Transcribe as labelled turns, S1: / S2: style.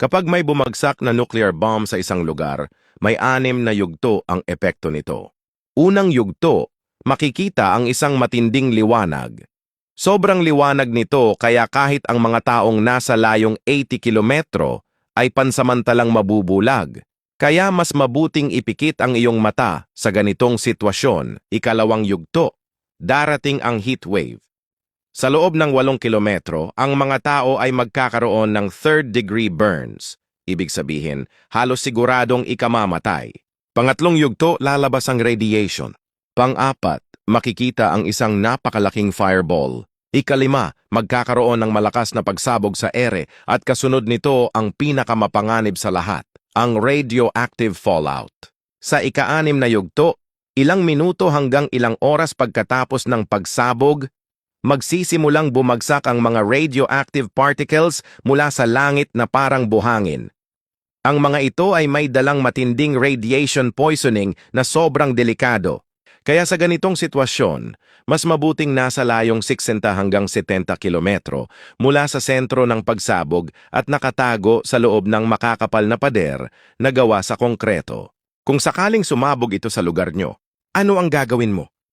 S1: Kapag may bumagsak na nuclear bomb sa isang lugar, may anim na yugto ang epekto nito. Unang yugto, makikita ang isang matinding liwanag. Sobrang liwanag nito kaya kahit ang mga taong nasa layong 80 kilometro ay pansamantalang mabubulag. Kaya mas mabuting ipikit ang iyong mata sa ganitong sitwasyon. Ikalawang yugto, darating ang heat wave. Sa loob ng 8 kilometro, ang mga tao ay magkakaroon ng third-degree burns. Ibig sabihin, halos siguradong ikamamatay. Pangatlong yugto, lalabas ang radiation. Pang-apat, makikita ang isang napakalaking fireball. Ikalima, magkakaroon ng malakas na pagsabog sa ere at kasunod nito ang pinakamapanganib sa lahat, ang radioactive fallout. Sa ikaanim na yugto, ilang minuto hanggang ilang oras pagkatapos ng pagsabog, magsisimulang bumagsak ang mga radioactive particles mula sa langit na parang buhangin. Ang mga ito ay may dalang matinding radiation poisoning na sobrang delikado. Kaya sa ganitong sitwasyon, mas mabuting nasa layong 60 hanggang 70 kilometro mula sa sentro ng pagsabog at nakatago sa loob ng makakapal na pader na gawa sa konkreto. Kung sakaling sumabog ito sa lugar nyo, ano ang gagawin mo?